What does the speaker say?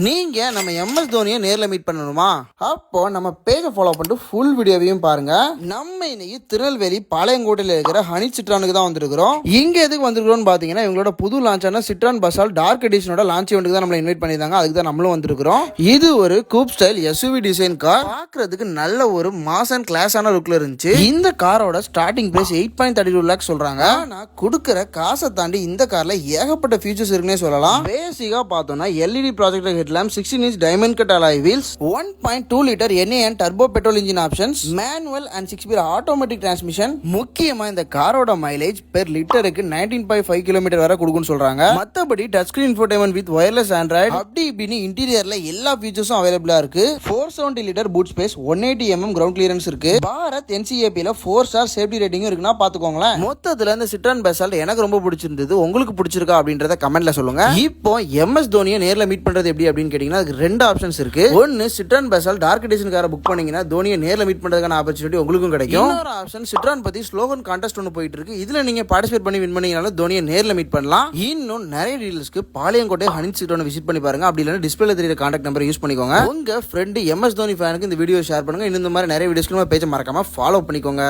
நீங்கள் நம்ம எம்எஸ் தோனியை நேரில் மீட் பண்ணணுமா? அப்போ நம்ம பேஜை ஃபாலோ பண்ணிட்டு ஃபுல் வீடியோவையும் பாருங்க. நம்ம இன்னைக்கு திருநெல்வேலி பாளையங்கோட்டையில் இருக்கிற ஹனி சிட்ரானுக்கு தான் வந்திருக்கிறோம். இங்கே எதுக்கு வந்திருக்கிறோம்னு பார்த்தீங்கன்னா இவங்களோட புது லான்ச்சான சிட்ரான் பஸ்ஸால் டார்க் எடிஷனோட லான்ச் இவெண்ட்டுக்கு தான் நம்மளை இன்வைட் பண்ணியிருந்தாங்க. அதுக்கு தான் நம்மளும் வந்திருக்கிறோம். இது ஒரு கூப் ஸ்டைல் எஸ்யூவி டிசைன் கார் பார்க்கறதுக்கு நல்ல ஒரு மாஸ் அண்ட் கிளாஸான லுக்ல இருந்துச்சு. இந்த காரோட starting price eight point thirty two lakhs சொல்றாங்க. ஆனால் கொடுக்குற காசை தாண்டி இந்த காரில் ஏகப்பட்ட ஃபியூச்சர்ஸ் இருக்குன்னே சொல்லலாம். பேசிக்காக பார்த்தோம்னா LED project headlamp sixteen inch diamond cut alloy wheels one point two litre NAN turbo petrol engine options manual and six beer automatic transmission முக்கியமா இந்த காரோட மைலேஜ் பெர் லிட்டருக்கு நைன்டீன் பாயிண்ட் ஃபைவ் கிலோமீட்டர் வரை கொடுக்குன்னு சொல்றாங்க. மத்தபடி touch screen infotainment with wireless Android அப்படி இப்படின்னு இன்டீரியர்ல எல்லா ஃபீச்சர்ஸும் அவைலபிளா இருக்கு. Four seventy litre boot space one eighty mm ground clearance இருக்கு. பாரத் என்சிஏபில ஃபோர் ஸ்டார் சேஃப்டி ரேட்டிங்கும் இருக்குன்னா பாத்துக்கோங்களேன். மொத்தத்துல இந்த சிட்ரான் பெசால்ட் எனக்கு ரொம்ப பிடிச்சிருந்தது. உங்களுக்கு பிடிச்சிருக்கா அப்படின்றத கமெண்ட்ல சொல்லுங்க. இப்போ எம்எஸ் தோனியை நேர்ல மீட் பண்றது எப்படி அப்படின்னு கேட்டீங்கன்னா அதுக்கு ரெண்டு ஆப்ஷன்ஸ் இருக்கு. ஒன்று சிட்ரான் பெசால் டார்க் எடிஷன் காரை புக் பண்ணீங்கன்னா தோனியை நேரில் மீட் பண்ணுறதுக்கான ஆப்பர்ச்சுனிட்டி உங்களுக்கும் கிடைக்கும். இன்னொரு ஆப்ஷன் சிட்ரான் பற்றி ஸ்லோகன் கான்டெஸ்ட் ஒன்று போயிட்டு இருக்கு இதில் நீங்கள் பார்ட்டிசிபேட் பண்ணி வின் பண்ணீங்கனாலும் தோனியை நேரில் மீட் பண்ணலாம். இன்னும் நிறைய டீலர்ஸ்க்கு பாளையங்கோட்டை ஹனி சிட்ரான் விசிட் பண்ணி பாருங்க. அப்படி இல்லைன்னா டிஸ்பிளே தெரியுற கான்டாக்ட் நம்பர் யூஸ் பண்ணிக்கோங்க. உங்கள் ஃப்ரெண்டு எம்எஸ் தோனி ஃபேனுக்கு இந்த வீடியோ ஷேர் பண்ணுங்க. இன்னும் இந்த மாதிரி நிறைய வீடியோஸ்க்கு நம்ம பேஜை மறக்காம ஃபாலோ பண்ணிக்கோங்க.